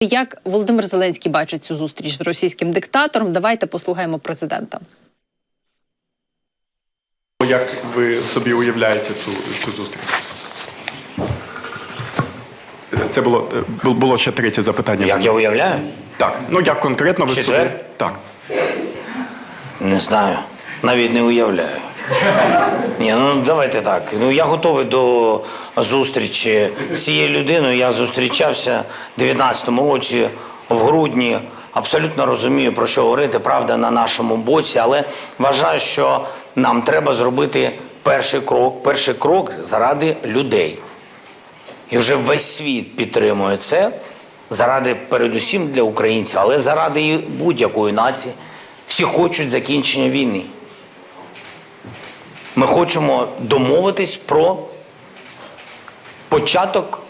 Як Володимир Зеленський бачить цю зустріч з російським диктатором? Давайте послухаємо президента. Як ви собі уявляєте цю, цю зустріч? Це було, було ще третє запитання. Як я уявляю? Так. Ну як конкретно ви Четвер? собі. Так. Не знаю. Навіть не уявляю. Ні, ну давайте так. Ну я готовий до зустрічі з цією людиною. Я зустрічався в 19-му році в грудні. Абсолютно розумію, про що говорити, правда на нашому боці, але вважаю, що нам треба зробити перший крок, перший крок заради людей. І вже весь світ підтримує це заради передусім для українців, але заради будь-якої нації. Всі хочуть закінчення війни. Ми хочемо домовитись про початок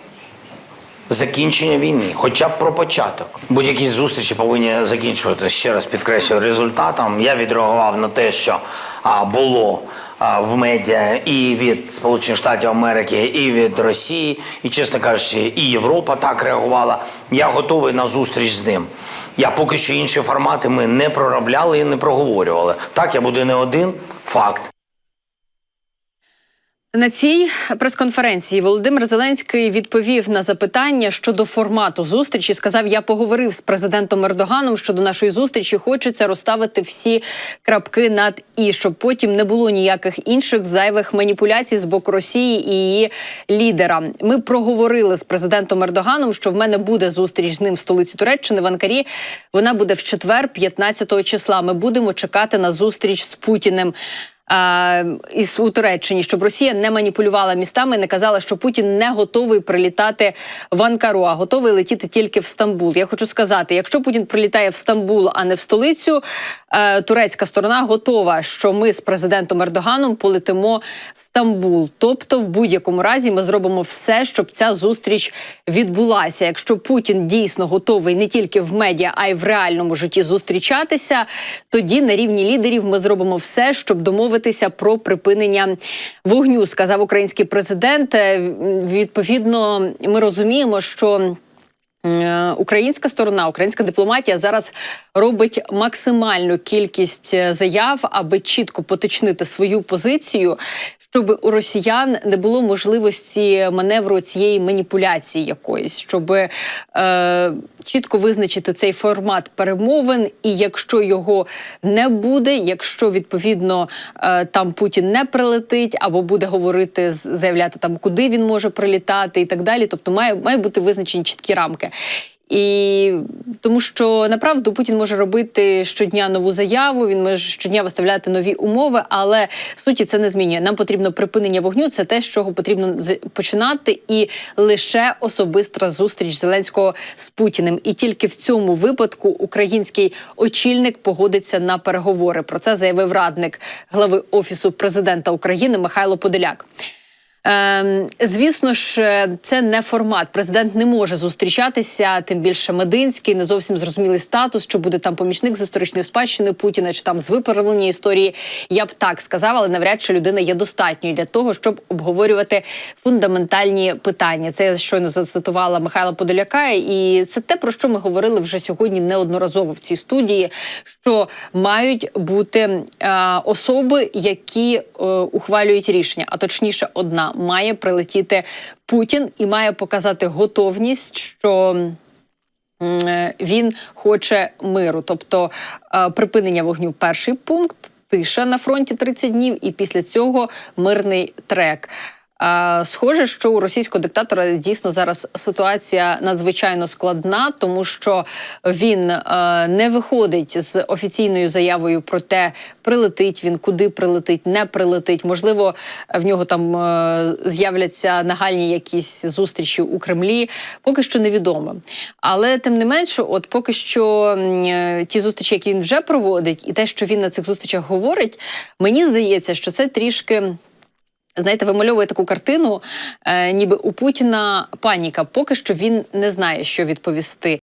закінчення війни, хоча б про початок. Будь-які зустрічі повинні закінчуватися, ще раз підкреслюю, результатом. Я відреагував на те, що а, було в медіа і від Сполучених Штатів Америки, і від Росії, і, чесно кажучи, і Європа так реагувала. Я готовий на зустріч з ним. Я поки що інші формати ми не проробляли і не проговорювали. Так, я буду не один факт. На цій прес-конференції Володимир Зеленський відповів на запитання щодо формату зустрічі. Сказав: Я поговорив з президентом Ердоганом щодо нашої зустрічі. Хочеться розставити всі крапки над і, щоб потім не було ніяких інших зайвих маніпуляцій з боку Росії і її лідера. Ми проговорили з президентом Ердоганом, що в мене буде зустріч з ним в столиці Туреччини в Анкарі. Вона буде в четвер, 15 числа. Ми будемо чекати на зустріч з Путіним із у Туреччині, щоб Росія не маніпулювала містами, не казала, що Путін не готовий прилітати в Анкару, а готовий летіти тільки в Стамбул. Я хочу сказати, якщо Путін прилітає в Стамбул, а не в столицю, е, турецька сторона готова, що ми з президентом Ердоганом полетимо в Стамбул. Тобто, в будь-якому разі, ми зробимо все, щоб ця зустріч відбулася. Якщо Путін дійсно готовий не тільки в медіа, а й в реальному житті зустрічатися, тоді на рівні лідерів ми зробимо все, щоб домовитися про припинення вогню, сказав український президент. Е, Відповідно, ми розуміємо, що. Е, Українська сторона, українська дипломатія зараз робить максимальну кількість е, заяв, аби чітко поточнити свою позицію, щоб у росіян не було можливості маневру цієї маніпуляції якоїсь, щоб е, чітко визначити цей формат перемовин. І якщо його не буде, якщо відповідно е, там Путін не прилетить, або буде говорити, заявляти там, куди він може прилітати, і так далі. Тобто, має, має бути визначені чіткі рамки. І тому що направду Путін може робити щодня нову заяву, він може щодня виставляти нові умови, але суті це не змінює. Нам потрібно припинення вогню. Це те, з чого потрібно починати, і лише особиста зустріч Зеленського з Путіним. І тільки в цьому випадку український очільник погодиться на переговори. Про це заявив радник глави офісу президента України Михайло Подоляк. Ем, звісно ж, е, це не формат. Президент не може зустрічатися, тим більше Мединський, не зовсім зрозумілий статус, що буде там помічник з історичної спадщини Путіна чи там з виправлення історії. Я б так сказала, але навряд чи людина є достатньою для того, щоб обговорювати фундаментальні питання. Це я щойно зацитувала Михайла Подоляка, і це те, про що ми говорили вже сьогодні неодноразово в цій студії. Що мають бути е, особи, які е, ухвалюють рішення, а точніше, одна має прилетіти Путін і має показати готовність, що. е, Він хоче миру, тобто е, припинення вогню перший пункт, тиша на фронті 30 днів, і після цього мирний трек. Схоже, що у російського диктатора дійсно зараз ситуація надзвичайно складна, тому що він е, не виходить з офіційною заявою про те, прилетить він, куди прилетить, не прилетить. Можливо, в нього там е, з'являться нагальні якісь зустрічі у Кремлі. Поки що невідомо. Але тим не менше, от поки що е, ті зустрічі, які він вже проводить, і те, що він на цих зустрічах говорить, мені здається, що це трішки. Знаєте, вимальовує таку картину, е, ніби у Путіна паніка. Поки що він не знає, що відповісти.